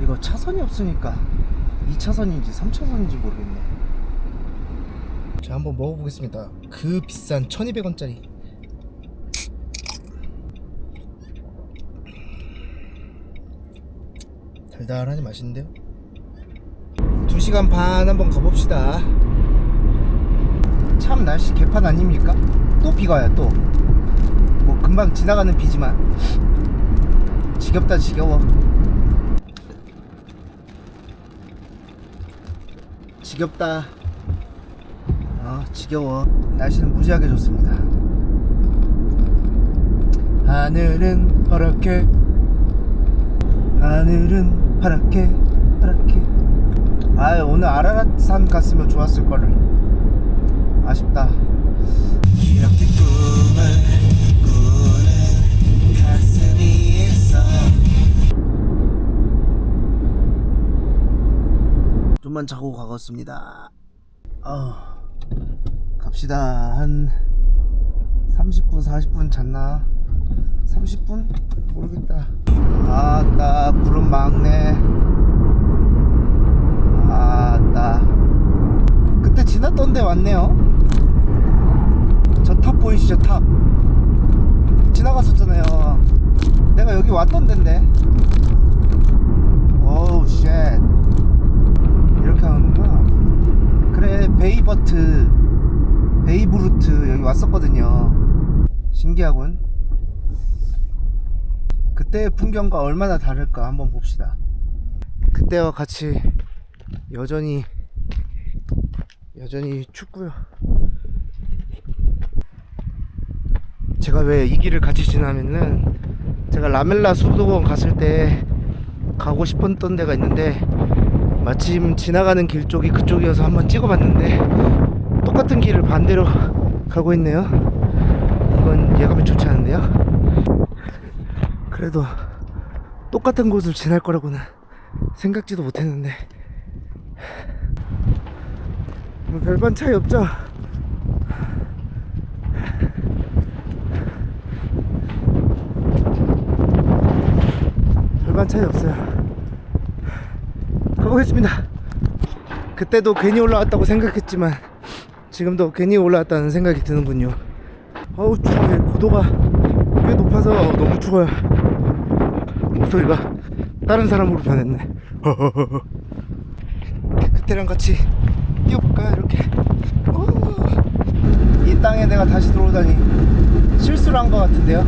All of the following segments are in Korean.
이거 차선이 없으니까 2차선인지 3차선인지 모르겠네. 자 한번 먹어보겠습니다. 그 비싼 1200원짜리. 달달하니 맛있는데요? 2시간 반 한번 가봅시다. 참 날씨 개판 아닙니까? 또 비가 와요 또. 뭐 금방 지나가는 비지만. 지겹다 지겨워 지겹다. 아 지겨워. 날씨는 무지하게 좋습니다. 하늘은 파랗게 하늘은 파랗게 파랗게. 아 오늘 아라랏산 갔으면 좋았을 거를 아쉽다. 이렇게 꿈을 꾸는 가슴이 좀만 자고 가겠습니다. 아 갑시다. 한 30분 40분 잤나? 30분? 모르겠다. 아따 구름 막네. 아따 그때 지났던 데 왔네요. 저 탑 보이시죠? 탑. 지나갔었잖아요. 내가 여기 왔던 데인데. 오우 쉣 하는구나. 그래 베이버트 베이브루트 여기 왔었거든요. 신기하군. 그때의 풍경과 얼마나 다를까 한번 봅시다. 그때와 같이 여전히 여전히 춥고요. 제가 왜 이 길을 같이 지나면은 제가 라멜라 수도원 갔을 때 가고 싶었던 데가 있는데 마침 지나가는 길 쪽이 그쪽이어서 한번 찍어봤는데 똑같은 길을 반대로 가고 있네요. 이건 예감이 좋지 않은데요. 그래도 똑같은 곳을 지날 거라고는 생각지도 못했는데. 뭐 별반 차이 없죠? 별반 차이 없어요 가보겠습니다. 그때도 괜히 올라왔다고 생각했지만 지금도 괜히 올라왔다는 생각이 드는군요. 어우 추워요. 고도가 꽤 높아서 너무 추워요. 목소리가 다른 사람으로 변했네. 그때랑 같이 뛰어볼까요? 이렇게. 오. 이 땅에 내가 다시 들어오다니 실수를 한 것 같은데요.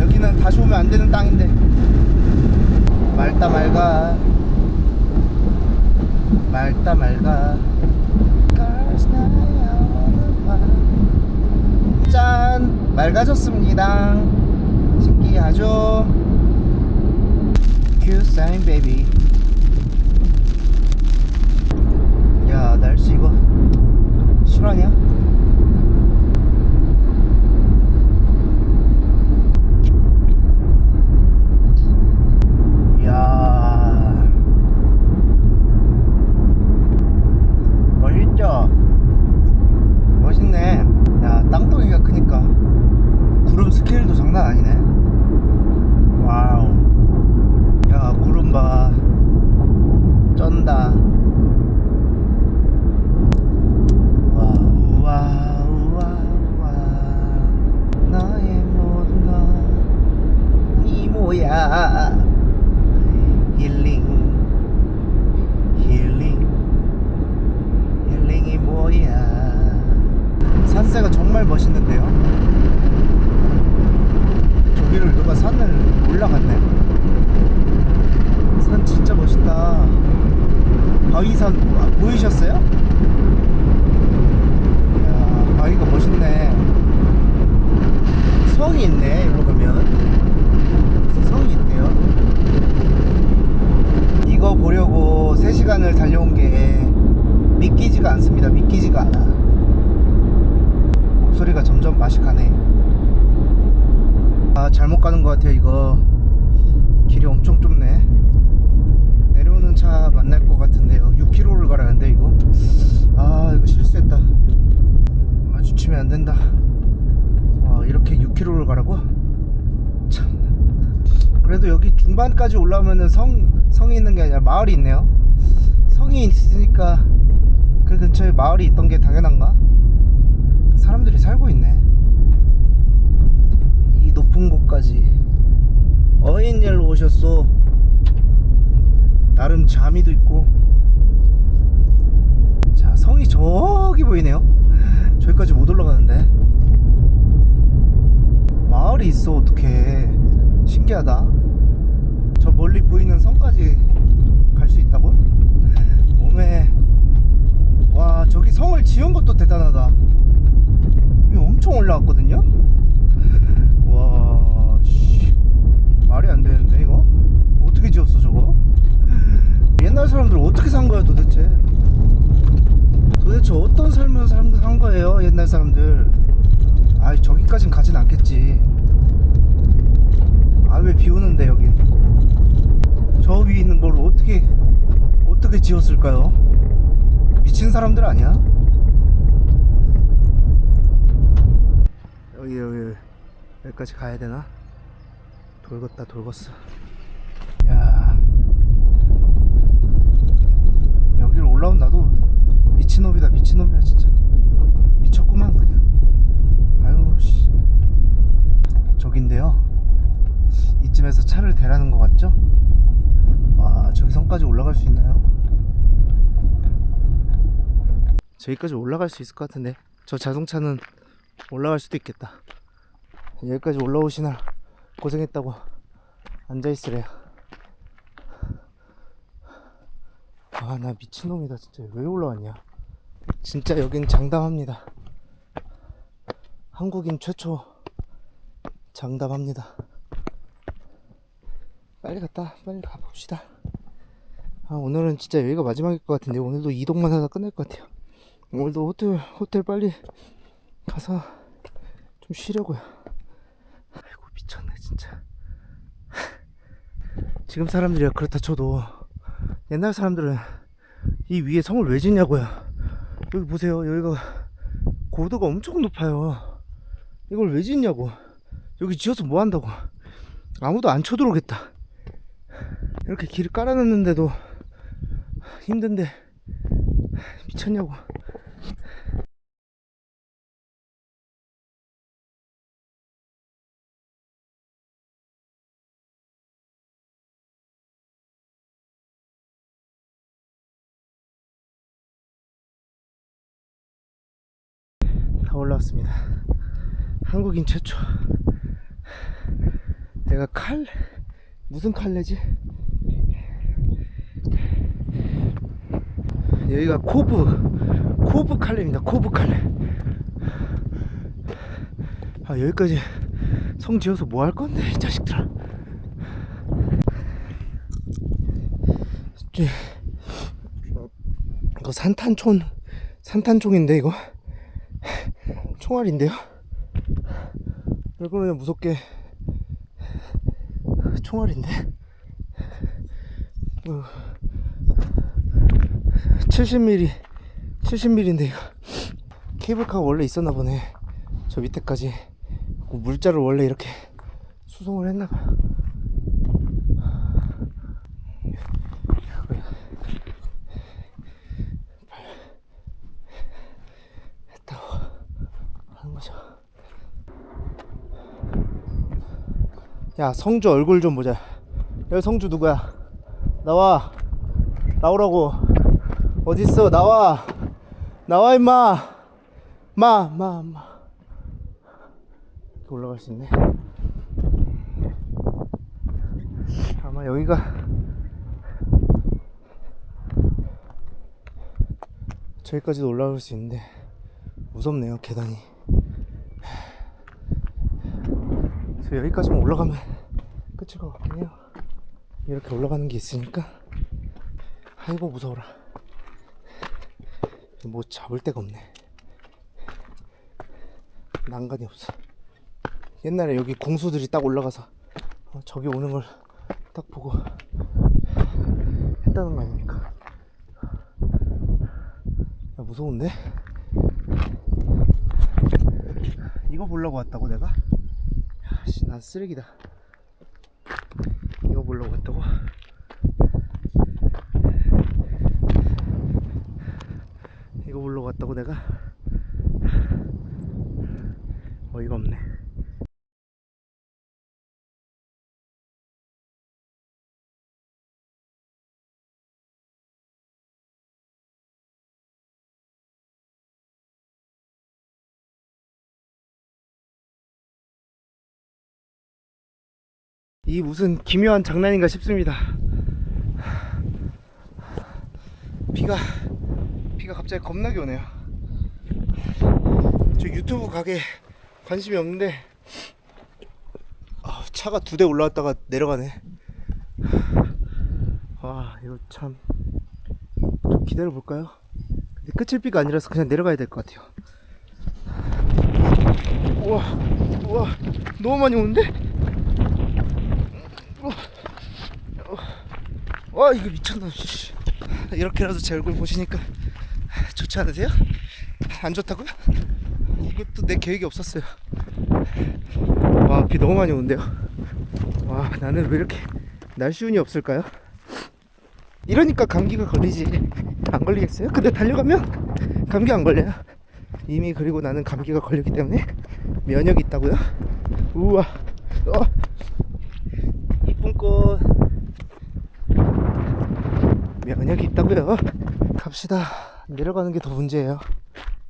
여기는 다시 오면 안 되는 땅인데 맑다 맑아 맑다 맑아 짠. 맑아졌습니다. 신기하죠? 큐사인 베이비 야 날씨 이거 실화냐? 이야 멋있죠? 멋있네 야 땅덩이가 크니까 구름 스케일도 장난 아니네 와우 야 구름 봐 쩐다 와우 와우 와우 와우 너의 모든 건이 뭐야 힐링 힐링 힐링이 뭐야 산세가 정말 멋있는데요 저기를 누가 산을 올라갔네 산 진짜 멋있다 바위산 아, 보이셨어요? 이야 바위가 멋있네 성이 있네 일로 가면 성이 있대요 이거 보려고 3시간을 달려온 게 믿기지가 않습니다. 믿기지가 않아. 목소리가 점점 맛이 가네. 아 잘못 가는 것 같아요 이거. 길이 엄청 좁네. 내려오는 차 만날 것 같은데요. 6km를 가라는데 이거? 아 이거 실수했다. 마주치면 안 된다. 와 이렇게 6km를 가라고? 참. 그래도 여기 중 중반까지 올라오면은 성 성이 있는 게 아니라 마을이 있네요. 성이 있으니까 그 근처에 마을이 있던 게 당연한가? 사람들이 살고 있네. 이 높은 곳까지 어인yer로 오셨어. 나름 자미도 있고. 자 성이 저기 보이네요. 저기까지 못 올라가는데. 마을이 있어 어떻게? 신기하다. 저 멀리 보이는 성까지 갈 수 있다고? 오메. 와 저기 성을 지은 것도 대단하다. 여기 엄청 올라왔거든요. 와 씨. 말이 안 되는데 이거? 어떻게 지었어 저거? 옛날 사람들 어떻게 산 거야 도대체? 도대체 어떤 삶을 산, 산 거예요 옛날 사람들? 아 저기까진 가진 않겠지. 아 왜 비 오는데 여긴? 저 위에 있는 걸 어떻게 어떻게 지었을까요? 미친 사람들 아니야? 여기 여기 여기까지 가야 되나? 돌겠다 돌겠어. 야 여기를 올라온 나도 미친놈이다 미친놈이야 진짜 미쳤구만 그냥. 아유 씨 저긴데요. 이쯤에서 차를 대라는 것 같죠? 와 저기 성까지 올라갈 수 있나요? 저기까지 올라갈 수 있을 것 같은데 저 자동차는 올라갈 수도 있겠다. 여기까지 올라오시나 고생했다고 앉아있으래요. 아 나 미친놈이다 진짜. 왜 올라왔냐? 진짜 여긴 장담합니다. 한국인 최초 장담합니다. 빨리 갔다 빨리 가봅시다. 아 오늘은 진짜 여기가 마지막일 것 같은데 오늘도 이동만 하다 끝낼 것 같아요 오늘도 호텔 호텔 빨리 가서 좀 쉬려고요. 아이고 미쳤네 진짜. 지금 사람들이야. 그렇다 쳐도 옛날 사람들은 이 위에 성을 왜 짓냐고요. 여기 보세요. 여기가 고도가 엄청 높아요. 이걸 왜 짓냐고. 여기 지어서 뭐 한다고. 아무도 안 쳐들어오겠다. 이렇게 길을 깔아놨는데도 힘든데 미쳤냐고 올라왔습니다. 한국인 최초. 내가 칼? 무슨 칼레지? 여기가 코브 코브 칼레입니다. 코브 칼레. 아 여기까지 성 지어서 뭐 할 건데 이 자식들아? 이제 이거 산탄총 산탄총인데 이거 총알인데요? 왜 그러냐 무섭게 총알인데? 어. 70mm 70mm인데 이거. 케이블카가 원래 있었나 보네. 저 밑에까지. 그 물자를 원래 이렇게 수송을 했나 봐요 했다고 하는 거죠 야 성주 얼굴 좀 보자. 여기 성주 누구야? 나와. 나오라고. 어딨어? 나와. 나와 임마. 마 마마. 이렇게 올라갈 수 있네. 아마 여기가 저기까지도 올라갈 수 있는데 무섭네요 계단이 저 여기까지만 올라가면 끝일 것 같긴 해요. 이렇게 올라가는 게 있으니까 아이고 무서워라. 뭐 잡을 데가 없네. 난간이 없어. 옛날에 여기 궁수들이 딱 올라가서 어, 저기 오는 걸 딱 보고 했다는 거 아닙니까? 야 무서운데? 이거 보려고 왔다고 내가 난 쓰레기다 이거 보려고 올라갔다고? 이거 올라갔다고 내가? 어이가 없네. 이 무슨 기묘한 장난인가 싶습니다. 비가 비가 갑자기 겁나게 오네요. 저 유튜브 가게 관심이 없는데 아, 차가 두 대 올라왔다가 내려가네. 아 이거 참 좀 기다려 볼까요? 근데 끝일 비가 아니라서 그냥 내려가야 될 것 같아요. 우와 우와 너무 많이 오는데? 와 이거 미쳤나 씨. 이렇게라도 제 얼굴 보시니까 좋지 않으세요? 안 좋다고요? 이것도 내 계획이 없었어요 와 비 너무 많이 오는데요 와 나는 왜 이렇게 날씨 운이 없을까요? 이러니까 감기가 걸리지 안 걸리겠어요? 근데 달려가면 감기 안 걸려요 이미 그리고 나는 감기가 걸렸기 때문에 면역이 있다고요? 우와 어. 이쁜 꽃 면역이 있다고요. 갑시다. 내려가는 게 더 문제예요.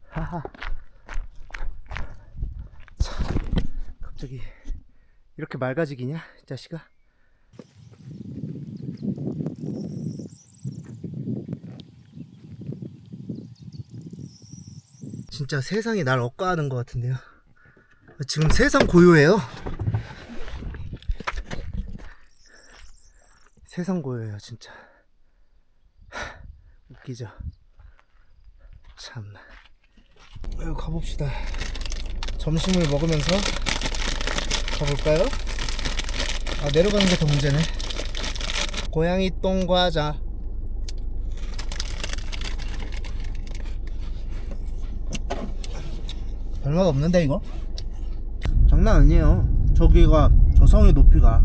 하하. 참, 갑자기 이렇게 맑아지기냐, 이 자식아? 진짜 세상이 날 억까하는 것 같은데요. 지금 세상 고요해요. 세상 고요해요, 진짜. 웃기죠. 참나. 아유, 가봅시다. 점심을 먹으면서 가볼까요? 아, 내려가는 게 더 문제네. 고양이 똥 과자. 별맛 없는데, 이거? 장난 아니에요. 저기가 저 성의 높이가